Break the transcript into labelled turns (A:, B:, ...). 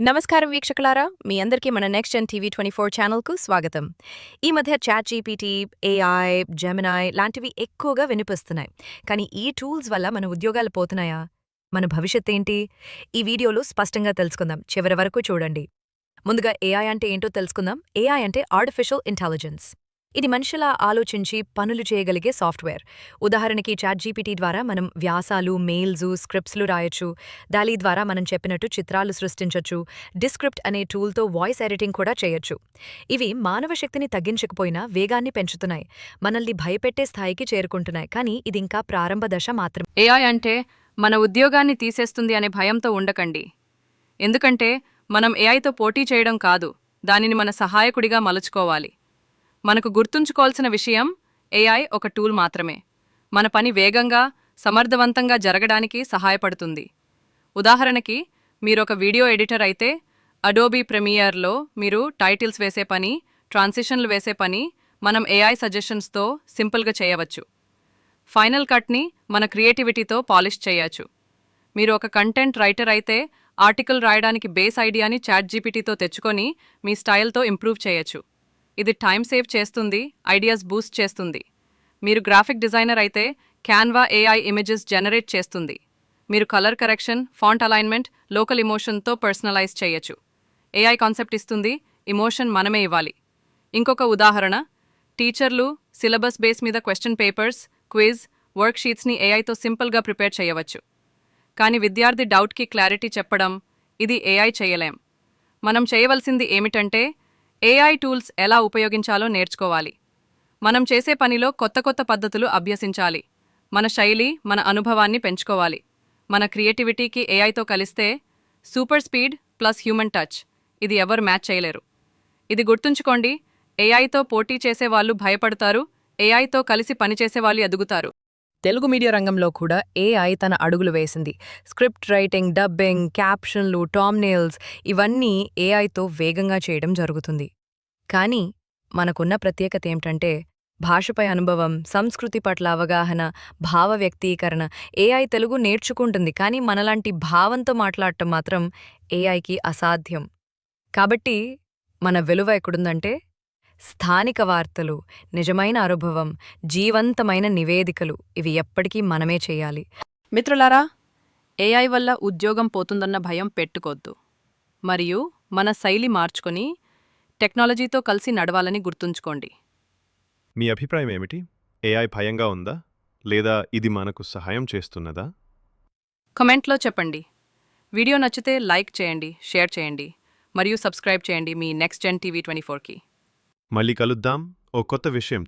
A: నమస్కారం వీక్షకులారా. మీ అందరికీ మన next gen TV twenty four ఛానల్కు స్వాగతం. ఈ మధ్య చాట్ జీపీటీ ఏఐ జెమినాయ్ లాంటివి ఎక్కువగా వినిపిస్తున్నాయి. కానీ ఈ టూల్స్ వల్ల మన ఉద్యోగాలు పోతున్నాయా? మన భవిష్యత్ ఏంటి? ఈ వీడియోలో స్పష్టంగా తెలుసుకుందాం. చివరి వరకు చూడండి. ముందుగా ఏఐ అంటే ఏంటో తెలుసుకుందాం. ఏఐ అంటే ఆర్టిఫిషియల్ ఇంటెలిజెన్స్ ఇది మనుషులా ఆలోచించి పనులు చేయగలిగే సాఫ్ట్వేర్. ఉదాహరణకి చాట్ జీపీటీ ద్వారా మనం వ్యాసాలు మెయిల్స్ స్క్రిప్ట్స్లు రాయొచ్చు. దాలీ ద్వారా మనం చెప్పినట్టు చిత్రాలు సృష్టించొచ్చు. డిస్క్రిప్ట్ అనే టూల్తో వాయిస్ ఎడిటింగ్ కూడా చేయొచ్చు. ఇవి మానవ శక్తిని తగ్గించకపోయినా వేగాన్ని పెంచుతున్నాయి. మనల్ని భయపెట్టే స్థాయికి చేరుకుంటున్నాయి. కానీ ఇది ఇంకా ప్రారంభ దశ మాత్రమే.
B: ఏఐ అంటే మన ఉద్యోగాన్ని తీసేస్తుంది అనే భయంతో ఉండకండి. ఎందుకంటే మనం ఏఐతో పోటీ చేయడం కాదు. దానిని మన సహాయకుడిగా మలుచుకోవాలి. మనకు గుర్తుంచుకోవాల్సిన విషయం ఏఐ ఒక టూల్ మాత్రమే. మన పని వేగంగా సమర్థవంతంగా జరగడానికి సహాయపడుతుంది. ఉదాహరణకి మీరొక వీడియో ఎడిటర్ అయితే అడోబీ ప్రెమియర్లో మీరు టైటిల్స్ వేసే పని ట్రాన్సిషన్లు వేసే పని మనం ఏఐ సజెషన్స్తో సింపుల్గా చేయవచ్చు. ఫైనల్ కట్ని మన క్రియేటివిటీతో పాలిష్ చేయొచ్చు. మీరు ఒక కంటెంట్ రైటర్ అయితే ఆర్టికల్ రాయడానికి బేస్ ఐడియాని చాట్ జీపీటీతో తెచ్చుకొని మీ స్టైల్తో ఇంప్రూవ్ చేయొచ్చు. ఇది టైం సేవ్ చేస్తుంది ఐడియాస్ బూస్ట్ చేస్తుంది. మీరు గ్రాఫిక్ డిజైనర్ అయితే క్యాన్వా ఏఐ ఇమేజెస్ జనరేట్ చేస్తుంది. మీరు colour correction font alignment local ఇమోషన్తో personalise చేయొచ్చు. ఏఐ కాన్సెప్ట్ ఇస్తుంది ఇమోషన్ మనమే ఇవ్వాలి. ఇంకొక ఉదాహరణ టీచర్లు సిలబస్ బేస్ మీద క్వశ్చన్ పేపర్స్ క్విజ్ వర్క్ షీట్స్ని ఏఐతో సింపుల్గా ప్రిపేర్ చేయవచ్చు. కానీ విద్యార్థి డౌట్కి క్లారిటీ చెప్పడం ఇది ఏఐ చేయలేం. మనం చేయవలసింది ఏమిటంటే ఏఐ టూల్స్ ఎలా ఉపయోగించాలో నేర్చుకోవాలి. మనం చేసే పనిలో కొత్త కొత్త పద్ధతులు అభ్యసించాలి. మన శైలి మన అనుభవాన్ని పెంచుకోవాలి. మన క్రియేటివిటీకి ఏఐతో కలిస్తే super speed plus human touch ఇది ఎవరు మ్యాచ్ చేయలేరు. ఇది గుర్తుంచుకోండి ఏఐతో పోటీ చేసేవాళ్ళు భయపడతారు ఏఐతో కలిసి పనిచేసేవాళ్ళు ఎదుగుతారు.
A: తెలుగు మీడియా రంగంలో కూడా ఏఐ తన అడుగులు వేసింది. స్క్రిప్ట్ రైటింగ్ డబ్బింగ్ క్యాప్షన్లు టామ్నేల్స్ ఇవన్నీ ఏఐతో వేగంగా చేయడం జరుగుతుంది. కానీ మనకున్న ప్రత్యేకత ఏమిటంటే భాషపై అనుభవం సంస్కృతి పట్ల అవగాహన భావ వ్యక్తీకరణ ఏఐ తెలుగు నేర్చుకుంటుంది కానీ మనలాంటి భావంతో మాట్లాడటం మాత్రం ఏఐకి అసాధ్యం. కాబట్టి మన విలువ ఎక్కడుందంటే స్థానిక వార్తలు నిజమైన అనుభవం జీవంతమైన నివేదికలు ఇవి ఎప్పటికీ మనమే చేయాలి.
B: మిత్రులారా ఏఐ వల్ల ఉద్యోగం పోతుందన్న భయం పెట్టుకోద్దు. మరియు మన శైలి మార్చుకొని టెక్నాలజీతో కలిసి నడవాలని గుర్తుంచుకోండి.
C: మీ అభిప్రాయం ఏమిటి? ఏఐ భయంగా ఉందా? లేదా ఇది మనకు సహాయం చేస్తున్నదా?
B: కమెంట్లో చెప్పండి. వీడియో నచ్చితే లైక్ చేయండి షేర్ చేయండి మరియు సబ్స్క్రైబ్ చేయండి మీ నెక్స్ట్ జెన్ టీవీ ట్వంటీ ఫోర్కి.
C: మళ్ళీ కలుద్దాం. ఓ కొత్త విషయంతో.